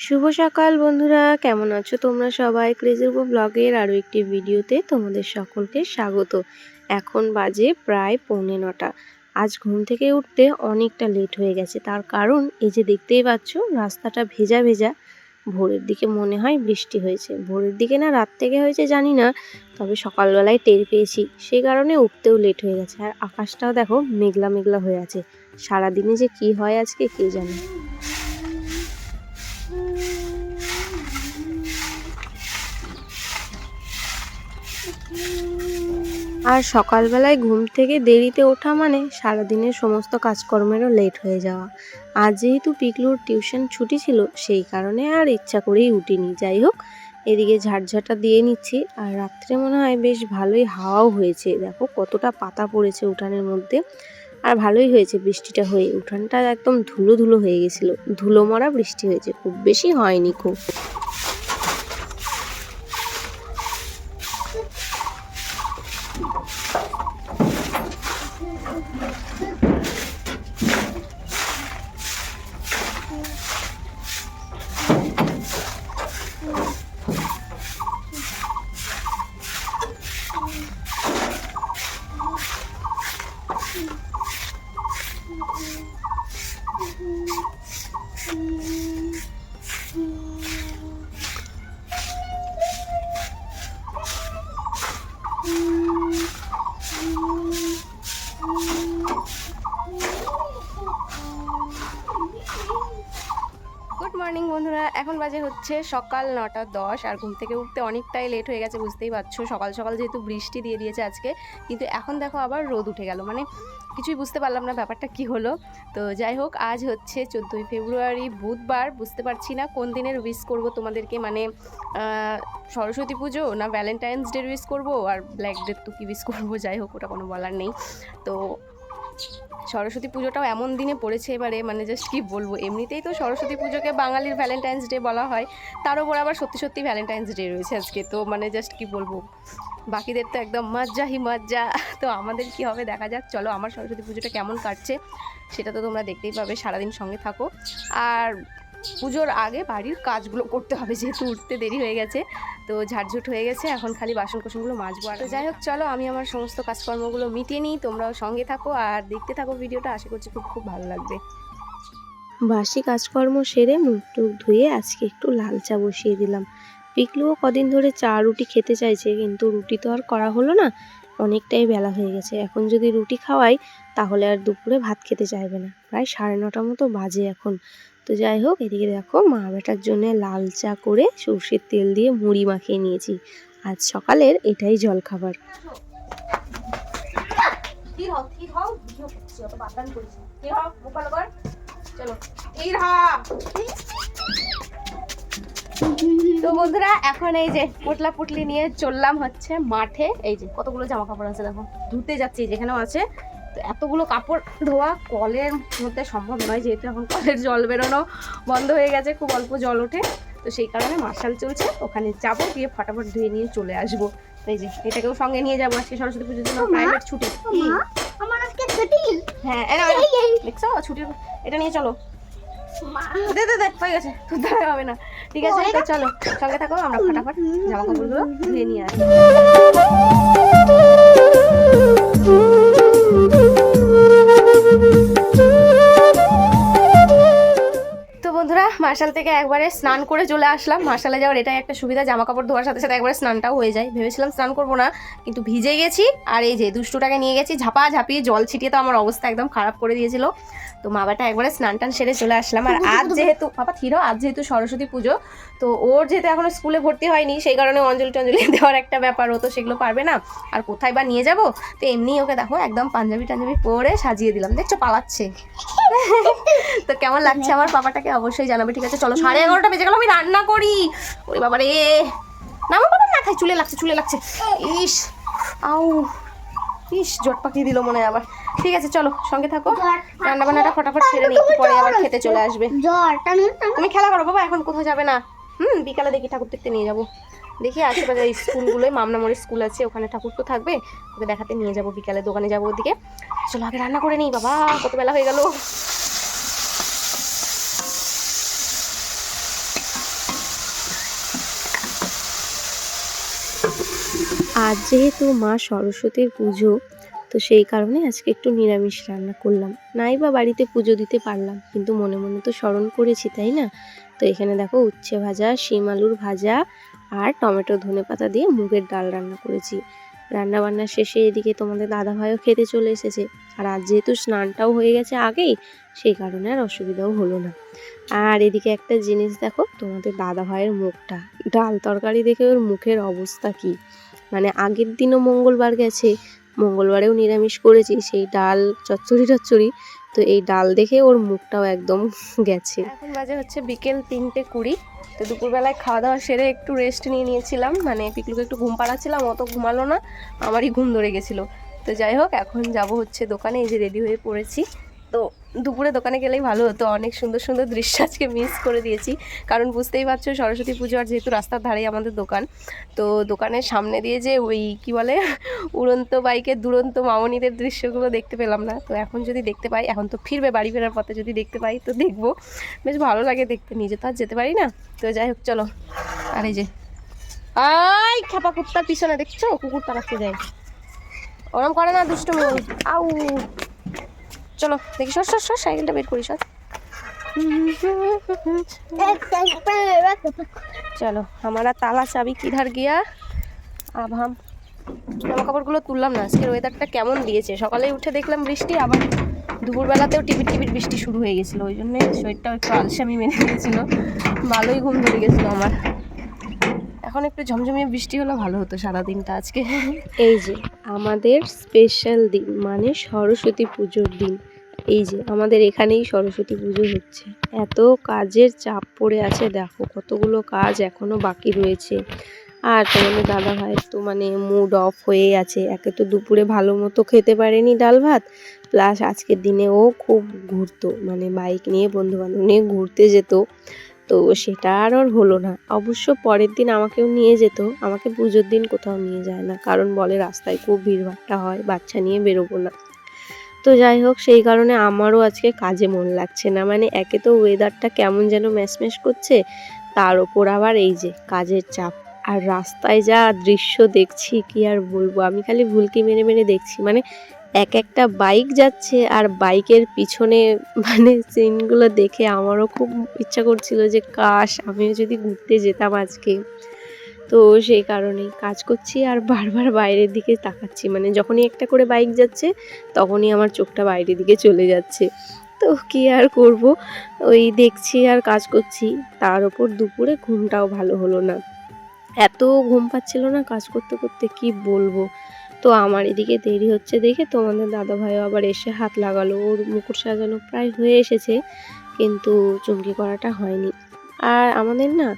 শুভ সকাল বন্ধুরা, কেমন আছো তোমরা সবাই? ক্রেজিবো ব্লগের আরও একটি ভিডিওতে তোমাদের সকলকে স্বাগত। এখন বাজে প্রায় পৌনে নটা। আজ ঘুম থেকে উঠতে অনেকটা লেট হয়ে গেছে। তার কারণ এই যে দেখতেই পাচ্ছ, রাস্তাটা ভেজা ভেজা। ভোরের দিকে মনে হয় বৃষ্টি হয়েছে। ভোরের দিকে না রাত থেকে হয়েছে জানি না, তবে সকালবেলায় টের পেয়েছি। সেই কারণে উঠতেও লেট হয়ে গেছে। আর আকাশটাও দেখো মেঘলা মেঘলা হয়ে আছে। সারাদিনে যে কি হয় আজকে কে জানে? আর সকালবেলায় ঘুম থেকে দেরিতে ওঠা মানে সারাদিনের সমস্ত কাজকর্মেরও লেট হয়ে যাওয়া। আজ যেহেতু পিকলুর টিউশন ছুটি ছিল, সেই কারণে আর ইচ্ছা করেই উঠিনি। যাই হোক, এদিকে ঝাড়ঝাটা দিয়ে নিচ্ছি। আর রাত্রে মনে হয় বেশ ভালোই হাওয়াও হয়েছে। দেখো কতটা পাতা পড়েছে উঠানের মধ্যে। আর ভালোই হয়েছে বৃষ্টিটা হয়ে। উঠানটা একদম ধুলো ধুলো হয়ে গেছিল। ধুলো মরা বৃষ্টি হয়েছে। খুব বেশি হয়নি খুব। মর্নিং বন্ধুরা। এখন বাজে হচ্ছে সকাল নটা দশ, আর ঘুম থেকে উঠতে অনেকটাই লেট হয়ে গেছে, বুঝতেই পারছ। সকাল সকাল যেহেতু বৃষ্টি দিয়ে দিয়েছে আজকে, কিন্তু এখন দেখো আবার রোদ উঠে গেল। মানে কিছুই বুঝতে পারলাম না ব্যাপারটা কি হলো। তো যাই হোক, আজ হচ্ছে চোদ্দোই ফেব্রুয়ারি, বুধবার। বুঝতে পারছি না কোন দিনের উইশ করব তোমাদেরকে মানে সরস্বতী পুজো না ভ্যালেন্টাইন্স ডে উইশ করব আর ব্ল্যাক ডে তো কি উইশ করব, যাই হোক, ওটা কোনো বলার নেই। তো সরস্বতী পুজোটাও এমন দিনে পড়েছে এবারে মানে জাস্ট কি বলব, এমনিতেই তো সরস্বতী পুজোকে বাঙালির ভ্যালেন্টাইন্স ডে বলা হয়। তার উপর আবার সত্যি সত্যি ভ্যালেন্টাইন্স ডে রয়েছে আজকে, তো মানে জাস্ট কি বলব। বাকিদের তো একদম মজ্জা হি মজ্জা। তো আমাদের কি হবে দেখা যাক। চলো আমার সরস্বতী পুজোটা কেমন কাটছে সেটা তো তোমরা দেখতেই পাবে, সারাদিন সঙ্গে থাকো। আর পুজোর আগে বাড়ির কাজগুলো করতে হবে, যেহেতু উঠতে দেরি হয়ে গেছে, তো ঝাড়ঝুট হয়ে গেছে, এখন খালি বাসন কোসনগুলো মাজবো আর যাই হোক, চলো আমি আমার সমস্ত কাজকর্মগুলো মিটিয়ে নিই, তোমরাও সঙ্গে থাকো আর দেখতে থাকো ভিডিওটা, আশা করছি খুব খুব ভালো লাগবে। বাসি কাজকর্ম সেরে মুখ টুক ধুয়ে আজকে একটু লাল চা বসিয়ে দিলাম। পিকলুও কদিন ধরে চা রুটি খেতে চাইছে, কিন্তু রুটি তো আর করা হলো না। অনেকটাই বেলা হয়ে গেছে। এখন যদি রুটি খাওয়াই, তাহলে আর দুপুরে ভাত খেতে চাইবে না। প্রায় সাড়ে নটা মতো বাজে এখন। তো যাই হোক, এদিকে দেখো মা বেটার জন্য লাল চা করে সর্ষের তেল দিয়ে মুড়ি মাখিয়ে নিয়েছি। আজ সকালের এটাই জলখাবার। চলো। তো বন্ধুরা এখন এই যে পোটলা পুটলি নিয়ে চললাম হচ্ছে মাঠে। এই যে কতগুলো জামা কাপড় আছে দেখো ধুতে যাচ্ছি যেখানেও আছে। তো এতগুলো কাপড় ধোয়া কলের মধ্যে সম্ভব নয় যেহেতু এখন কলের জল বেরোনো বন্ধ হয়ে গেছে খুব অল্প জল ওঠে। তো সেই কারণে মার্শাল চলছে ওখানে যাব গিয়ে ফটাফট ধুয়ে নিয়ে চলে আসব। এই যে এটাকেও সঙ্গে নিয়ে যাব আজকে সরস্বতী পুজোর জন্য প্রাইভেট ছুটি। আমার আজকে ছুটি। হ্যাঁ। দেখছ? ছুটির এটা নিয়ে চলো। দে দে দে হয়ে গেছে। তোর দ্বারা হবে না। ঠিক আছে? তো চলো সঙ্গে থাকো আমরা ফটাফট জামা কাপড়গুলো ধুয়ে নিয়ে আসি। মার্শাল থেকে একবারে স্নান করে চলে আসলাম। মার্শালে যাওয়ার এটাই একটা সুবিধা জামা কাপড় ধোয়ার সাথে সাথে একবারে স্নানটাও হয়ে যায়। ভেবেছিলাম স্নান করব না, কিন্তু ভিজে গেছি আর এই যে দুষ্টুটাকে নিয়ে গেছি ঝাপা ঝাপিয়ে জল ছিটিয়ে তো আমার অবস্থা একদম খারাপ করে দিয়েছিল। তো মা বাটা একবারে স্নান টান সেরে চলে আসলাম। আর আজ যেহেতু, বাবা থিরো, আজ যেহেতু সরস্বতী পুজো, তো ওর যেহেতু এখনও স্কুলে ভর্তি হয়নি, সেই কারণে অঞ্জলি টঞ্জলি দেওয়ার একটা ব্যাপার, ও তো সেগুলো পারবে না। আর কোথায় বা নিয়ে যাব? তো এমনি ওকে দেখো একদম পাঞ্জাবি টাঞ্জাবি পরে সাজিয়ে দিলাম। দেখছ পালাচ্ছে। তো কেমন লাগছে আমার বাবাটাকে অবশ্যই জানাবে ঠিক আছে? চলো সাড়ে এগারোটা বেজে গেল আমি রান্না করি। ওরে বাবা রে। না আমার বাবা খাই চুলে লাগছে চুলে লাগছে। ইস আউ। ইস জট পাকিয়ে দিল মনে হয় আবার। ঠিক আছে চলো সঙ্গে থাকো। রান্না বান্নাটা ফটাফট ছেড়ে নিই একটু পরে আবার খেতে চলে আসবে। তুমি খেলা করো বাবা এখন কোথাও যাবে না। হুম বিকালে দেখি ঠাকুর দেখতে নিয়ে যাব। দেখি আশেপাশে স্কুলগুলোই মামনামোড়ের স্কুল আছে, ওখানে ঠাকুর তো থাকবে। ওকে দেখাতে নিয়ে যাব বিকালে, দোকানে যাব ওদিকে। চলো আগে রান্না করে নিই, বাবা, কত বেলা হয়ে গেল। আজ যেহেতু মা সরস্বতীর পুজো, তো সেই কারণে আজকে একটু নিরামিষ রান্না করলাম। নাই বা বাড়িতে পুজো দিতে পারলাম, কিন্তু মনে মনে তো স্মরণ করেছি, তাই না? তো এখানে দেখো উচ্ছে ভাজা, শিম আলুর ভাজা আর টমেটো, ধনে পাতা দিয়ে মুগের ডাল রান্না করেছি। রান্না বান্না শেষে এদিকে তোমাদের দাদা ভাইও খেতে চলে এসেছে। আর আজ যেহেতু স্নানটাও হয়ে গেছে আগেই, সেই কারণে আর অসুবিধাও হলো না। আর এদিকে একটা জিনিস দেখো, তোমাদের দাদা ভাইয়ের মুখটা। ডাল তরকারি দেখে ওর মুখের অবস্থা কি? মানে আগের দিনও মঙ্গলবার গেছে, মঙ্গলবারেও নিরামিষ করেছি, সেই ডাল চচ্চড়ি টচ্চড়ি তো এই ডাল দেখে ওর মুখটাও একদম গেছে। এখন বাজে হচ্ছে বিকেল তিনটে কুড়ি, তো দুপুরবেলায় খাওয়া দাওয়া সেরে একটু রেস্ট নিয়ে নিয়েছিলাম। মানে পিকলুকে একটু ঘুম পাড়াচ্ছিলাম, অত ঘুমালো না, আমারই ঘুম ধরে গেছিল। তো যাই হোক, এখন যাব হচ্ছে দোকানে, এই যে রেডি হয়ে পড়েছি। তো দুপুরে দোকানে গেলেই ভালো হতো। অনেক সুন্দর সুন্দর দৃশ্য আজকে মিস করে দিয়েছি। কারণ বুঝতেই পারছ, সরস্বতী পুজো আর যেহেতু রাস্তার ধারেই আমাদের দোকান, তো দোকানের সামনে দিয়ে যে ওই কি বলে, উড়ন্ত বাইকের দুরন্ত মামনিদের দৃশ্যগুলো দেখতে পেলাম না। তো এখন যদি দেখতে পাই, এখন তো ফিরবে বাড়ি ফেরার পথে যদি দেখতে পাই, তো দেখব। বেশ ভালো লাগে দেখতে, নিজে তো আর যেতে পারি না। তো যাই হোক, চলো। আর এই যে, আই খাপা কুত্তার পিছনে দেখছ? কুকুর তাড়াতে যায়। ওরম করে না দুষ্টু মেয়ে আউ। চলো, দেখি, সর সর সর, সাইকেলটা বের করি, সর। চলো, আমারা তালা চাবি, কিধার গিয়া, আভাম। জামা কাপড়গুলো তুললাম না আজকের ওয়েদারটা কেমন দিয়েছে? সকালে উঠে দেখলাম বৃষ্টি, আবার দুপুরবেলাতেও টিভির টিভির বৃষ্টি শুরু হয়ে গেছিল, ওই জন্যে শরীরটাও একটু আলসামি মেনে গিয়েছিল ভালোই ঘুম ধরে গেছিল আমার। এখন একটু ঝমঝমিয়ে বৃষ্টি হলে ভালো হতো সারা দিনটা আজকে। এই যে, আমাদের স্পেশাল দিন মানে সরস্বতী পুজোর দিন। এই যে আমাদের এখানেই সরস্বতী পুজো হচ্ছে। এত কাজের চাপ পড়ে আছে, দেখো কতগুলো কাজ এখনও বাকি রয়েছে। আর তোমাদের দাদা ভাইয়ের তো মানে মুড অফ হয়ে আছে। একে তো দুপুরে ভালো মতো খেতে পারেনি ডাল ভাত প্লাস আজকের দিনে ও খুব ঘুরতো মানে বাইক নিয়ে বন্ধু বান্ধব নিয়ে ঘুরতে যেত। তো সেটা আর ওর হলো না। অবশ্য পরের দিন আমাকেও নিয়ে যেত, আমাকে পুজোর দিন কোথাও নিয়ে যায় না, কারণ বলে রাস্তায় খুব ভিড়ভাট্টা হয়, বাচ্চা নিয়ে বেরোবো না। তো যাই হোক, সেই কারণে আমারও আজকে কাজে মন লাগছে না। মানে একে তো ওয়েদারটা কেমন যেন ম্যাশম্যাশ করছে, তার ওপর আবার এই যে কাজের চাপ। আর রাস্তায় যা দৃশ্য দেখছি, কি আর বলব? আমি খালি ভুলকি মেরে মেরে দেখছি। মানে এক একটা বাইক যাচ্ছে আর বাইকের পিছনে মানে সিনগুলো দেখে আমারও খুব ইচ্ছা করছিল যে, কাশ, আমিও যদি ঘুরতে যেতাম আজকে। তো সেই কারণেই কাজ করছি আর বারবার বাইরের দিকে তাকাচ্ছি। মানে যখনই একটা করে বাইক যাচ্ছে, তখনই আমার চোখটা বাইরের দিকে চলে যাচ্ছে। তো কি আর করব? ওই দেখছি আর কাজ করছি। তার ওপর দুপুরে ঘুমটাও ভালো হলো না। এত ঘুম পাচ্ছিল না কাজ করতে করতে, কি বলব? তো আমার এদিকে দেরি হচ্ছে দেখে তোমাদের দাদা ভাইও আবার এসে হাত লাগালো। ওর মুকুট সাজানো প্রায় হয়ে এসেছে, কিন্তু চুমকি করাটা হয়নি। আর আমাদের না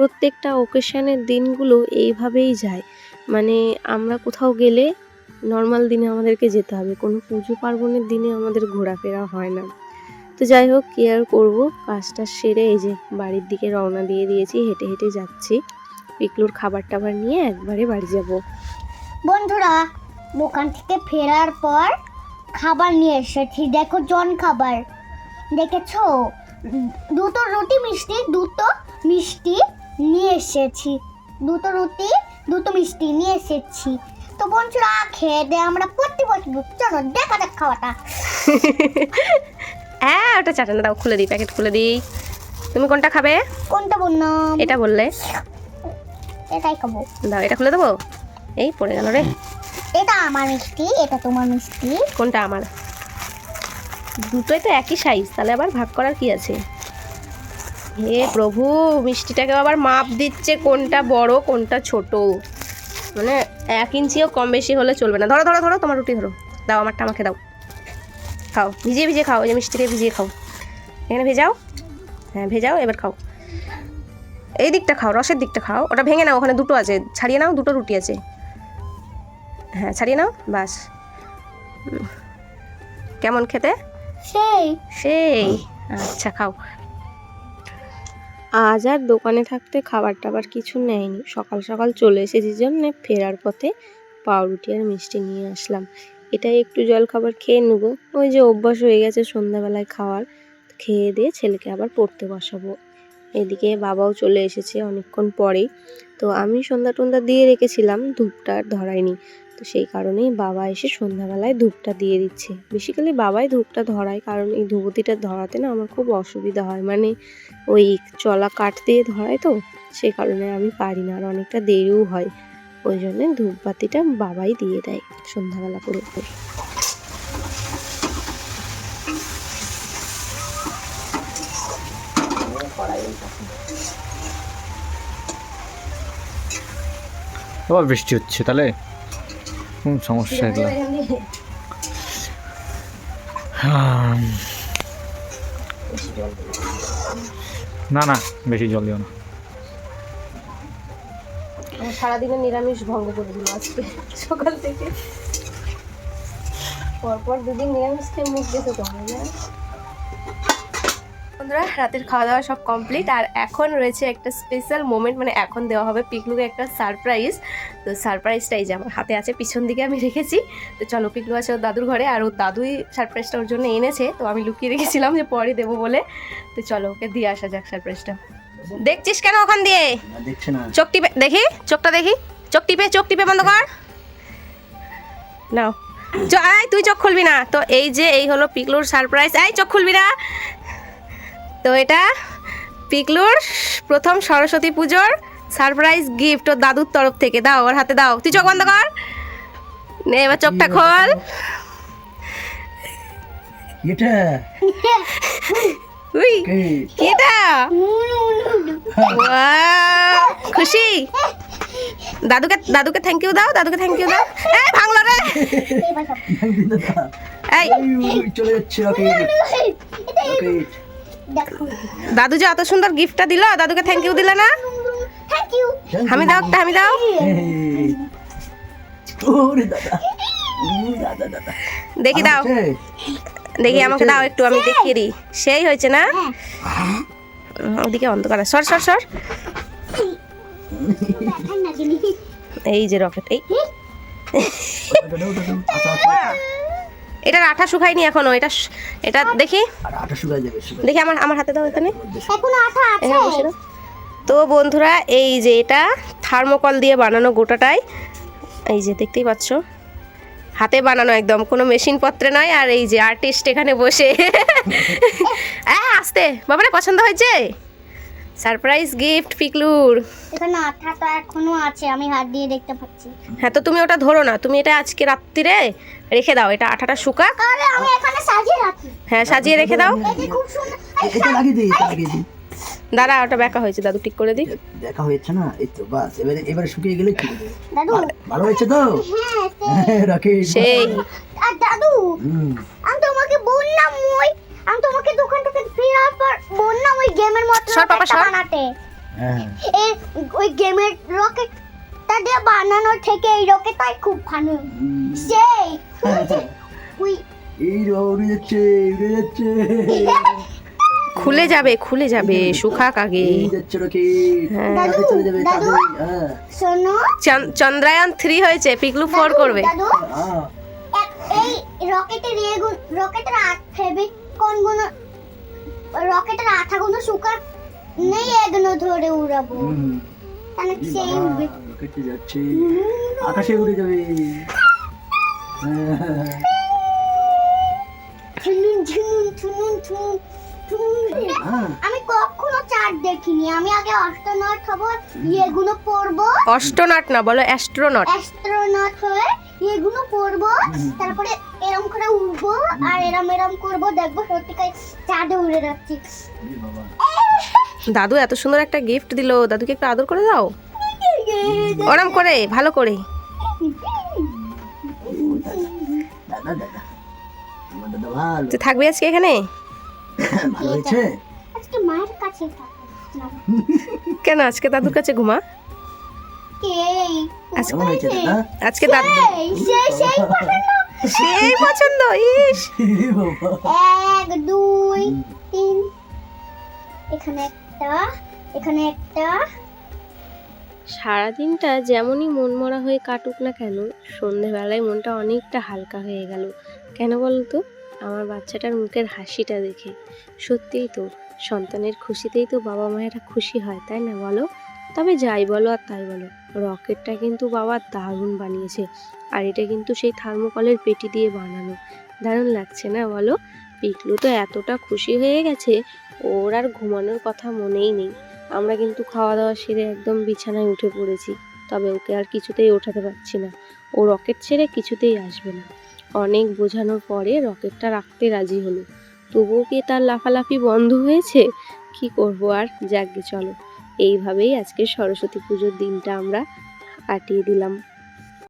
প্রত্যেকটা ওকেশনের দিনগুলো এইভাবেই যায়। মানে আমরা কোথাও গেলে নর্মাল দিনে আমাদেরকে যেতে হবে। কোনো পুজো পার্বণের দিনে আমাদের ঘোরাফেরা হয় না। তো যাই হোক, কি আর করব? কাজটা সেরে এই যে বাড়ির দিকে রওনা দিয়ে দিয়েছি, হেঁটে হেঁটে যাচ্ছি। পিকলুর খাবার টাবার নিয়ে একবারে বাড়ি যাব। বন্ধুরা, দোকান থেকে ফেরার পর খাবার নিয়ে এসেছি। দেখো, জন খাবার। দেখেছ? দুটো রুটি মিষ্টি, দুটো মিষ্টি। নিয়ে এসেছি। দুটো রুটি দুটো মিষ্টি নিয়ে এসেছি। তো বন্ধুরা খেয়ে দে আমরা পড়তে বসবো। চলো দেখা যাক খাওয়াটা। হ্যাঁ ওটা চাটানা দাও খুলে দিই প্যাকেট খুলে দিই। তুমি কোনটা খাবে? কোনটা বললাম? এটা বললে। এটাই খাব। দাও এটা খুলে দেবো? এই পড়ে গেল রে। এটা আমার মিষ্টি এটা তোমার মিষ্টি। কোনটা আমার? দুটোই তো একই সাইজ তাহলে আবার ভাগ করার কি আছে? হে প্রভু মিষ্টিটাকে আবার মাপ দিচ্ছে কোনটা বড় কোনটা ছোট। মানে এক ইঞ্চিও কম বেশি হলে চলবে না। ধরো ধরো ধরো তোমার রুটি ধরো। দাও আমারটা আমাকে দাও। খাও ভিজিয়ে ভিজিয়ে খাও যে মিষ্টিটা ভিজিয়ে খাও। এখানে ভেজাও? হ্যাঁ ভেজাও এবার খাও। এই দিকটা খাও রসের দিকটা খাও। ওটা ভেঙে নাও ওখানে দুটো আছে। ছাড়িয়ে নাও দুটো রুটি আছে। হ্যাঁ ছাড়িয়ে নাও বাস। কেমন খেতে? সেই। সেই। আচ্ছা খাও। আজ আর দোকানে থাকতে খাবার টাবার কিছু নেয়নি। সকাল সকাল চলে এসেছি জন্য ফেরার পথে পাউরুটি আর মিষ্টি নিয়ে আসলাম। এটাই একটু জল খাবার খেয়ে নেব। ওই যে অভ্যাস হয়ে গেছে সন্ধ্যাবেলায় খাওয়ার। খেয়ে দিয়ে ছেলেকে আবার পড়তে বসাবো। এদিকে বাবাও চলে এসেছে অনেকক্ষণ পরেই। তো আমি সন্ধ্যা টন্ধ্যা দিয়ে রেখেছিলাম, ধূপটা আর ধরাইনি। তো সেই কারণেই বাবা এসে সন্ধ্যাবেলায় ধূপটা দিয়ে দিচ্ছে। বেসিক্যালি বাবাই ধূপটা ধরায়, কারণ এই ধূপতিটা ধরাতে না আমার খুব অসুবিধা হয়। মানে ওই চলা কাঠ দিয়ে ধরায় তো সেই কারণে আমি পারি না, আর অনেকটা দেরিও হয়। ওই জন্যে ধূপবাতিটা বাবাই দিয়ে দেয় সন্ধ্যাবেলা করে বৃষ্টি হচ্ছে তাহলে? কোন সমস্যা এগুলো। না না, বেশি জল দিও না। সারাদিনে নিরামিষ ভঙ্গ করে দিল আজকে, সকাল থেকে। পরপর দুদিন নিরামিষ খেয়ে মুখ বন্ধুরা, রাতের খাওয়া দাওয়া সব কমপ্লিট আর এখন রয়েছে একটা স্পেশাল মোমেন্ট মানে এখন দেওয়া হবে পিকলুকে একটা সারপ্রাইজ তো সারপ্রাইজটাই যে আমার হাতে আছে পিছন দিকে আমি রেখেছি। তো চলো পিকলু আছে ওর দাদুর ঘরে আর ওর দাদুই সারপ্রাইজটা ওর জন্য এনেছে। তো আমি লুকিয়ে রেখেছিলাম যে পরে দেবো বলে। তো চলো ওকে দিয়ে আসা যাক সারপ্রাইজটা দেখছিস কেন ওখান দিয়ে? চোখ টিপে দেখি চোখটা দেখি। চোখ টিপে চোখ টিপে বন্ধ কর। নাও। চ- আয় তুই চোখ খুলবি না। তো এই যে এই হলো পিকলুর সারপ্রাইজ আয় চোখ খুলবি না। তো এটা পিকলুর প্রথম সরস্বতী পুজোর সারপ্রাইজ গিফট ওর দাদুর তরফ থেকে। দাও ওর হাতে দাও। তুই চোখ বন্ধ কর। নে এবার চোখটা খোল। এটা? উই কে? কি এটা? Wow! খুশি? দাদুকে দাদুকে থ্যাংক ইউ দাও দাদুকে থ্যাংক ইউ দাও। এই ভাঙলো রে। এই। এই, চলে যাচ্ছে রকেট দাদু যে অত সুন্দর গিফটটা দিল দাদুকে থ্যাংক ইউ দিলে না? আমি দাও একটা আমি দাও দেখি দাও। দেখি আমাকে দাও একটু আমি দেখিয়ে দিই। সেই হয়েছে না? ওদিকে অন্ধকার সর সর সর। এই যে রকেট এই। আচ্ছা, আচ্ছা। এটার আঠা শুকায়নি এখনও। এটা এটা দেখি। আর শুকায় যাবে দেখি আমার আমার হাতে দাও এখানে। এখনও আঠা আছে। তো বন্ধুরা এই যে এটা থার্মোকল দিয়ে বানানো গোটাটাই। এই যে দেখতেই পাচ্ছ হাতে বানানো একদম কোনো মেশিন পত্রে নয় আর এই যে আর্টিস্ট এখানে বসে। হ্যাঁ আসতে বাবারে পছন্দ হয়েছে? সারপ্রাইজ গিফট পিকলুর। এখানে আঠাটা এখনও আছে আমি হাত দিয়ে দেখতে পাচ্ছি। হ্যাঁ তো তুমি ওটা ধরো না তুমি এটা আজকে রাত্রিরে রেখে দাও এটা আঠাটা শুকাক। আরে আমি এখানে সাজিয়ে রাখি। হ্যাঁ সাজিয়ে রেখে দাও। এটা খুব সুন্দর এটা লাগিয়ে দিই এটা লাগিয়ে দিই। দাঁড়া ওটা ব্যাকা হয়েছে দাদু ঠিক করে দিই। দেখা হয়েছে না? এই তো বাস এবারে এবারে শুকিয়ে গেলে দেবে দাদু। ভালো হয়েছে তো? হ্যাঁ রকেট সেই। আর দাদু আমি তোমাকে বললাম ওই আমি তোমাকে দোকান থেকে ফেরার পর বললাম ওই গেমের মতো সর। বানাতে। হ্যাঁ। এই ওই গেমের রকেটটা দিয়ে বানানোর থেকে এই রকেটটাই খুব ভালো। সেই। ওই যে, ওই এই রে, উড়ে যাচ্ছে উড়ে যাচ্ছে। খুলে যাবে খুলে যাবে শুকাক আগে। হ্যাঁ। হ্যাঁ। চন্দ্রায়ন থ্রি হয়েছে পিকলু ফোর করবে। এই রকেটের রকেটের ফেবিক কোনগুলো রকেটের আঠাগুলো শুকা নেই এগুলো ধরে উড়াবো। তাহলে সেই উড়বে? রকেটে যাচ্ছে। আকাশে উড়ে যাবে। ঝুনুন ঝুনুন ঝুনুন ঝুনুন। আমি কখনো চাঁদ দেখিনি। আমি আগে অষ্টনট হব এগুলো পড়ব অষ্টনট না বলো অ্যাস্ট্রোনট। অ্যাস্ট্রোনট হয়ে এগুলো পড়ব তারপরে এরম করে উঠবো আর এরম এরম করব দেখব সত্যিকার চাঁদে উড়ে যাচ্ছি। দাদু এত সুন্দর একটা গিফট দিলো। দাদুকে একটু আদর করে দাও। ওরম করে ভালো করে। থাকবি আজকে এখানে? ভালো হয়েছে? আজকে মায়ের কাছে কেন আজকে দাদুর কাছে ঘুমা? আজকে দাদা? আজকে দাদু সেই সেই পছন্দ। ইস। এক দুই তিন। এখানে একটা এখানে একটা। সারাদিনটা যেমনই মনমরা হয়ে কাটুক না কেন সন্ধেবেলায় মনটা অনেকটা হালকা হয়ে গেল। কেন বলো তো আমার বাচ্চাটার মুখের হাসিটা দেখে। সত্যিই তো, সন্তানের খুশিতেই তো বাবা মায়েরা খুশি হয়, তাই না বলো? তবে যাই বলো আর তাই বলো, রকেটটা কিন্তু বাবা দারুণ বানিয়েছে, আর এটা কিন্তু সেই থার্মোকলের পেটি দিয়ে বানানো। দারুণ লাগছে না বলো? পিকলু তো এতটা খুশি হয়ে গেছে, ওর আর ঘুমানোর কথা মনেই নেই। আমরা কিন্তু খাওয়া দাওয়া সেরে একদম বিছানায় উঠে পড়েছি, তবে ওকে আর কিছুতেই ওঠাতে পারছি না। ও রকেট ছেড়ে কিছুতেই আসবে না। অনেক বোঝানোর পরে রকেটটা রাখতে রাজি হলো। তবুও কি তার লাফালাফি বন্ধ হয়েছে? কি করব আর? যাকগে চলো। এইভাবেই আজকে সরস্বতী পুজোর দিনটা আমরা কাটিয়ে দিলাম।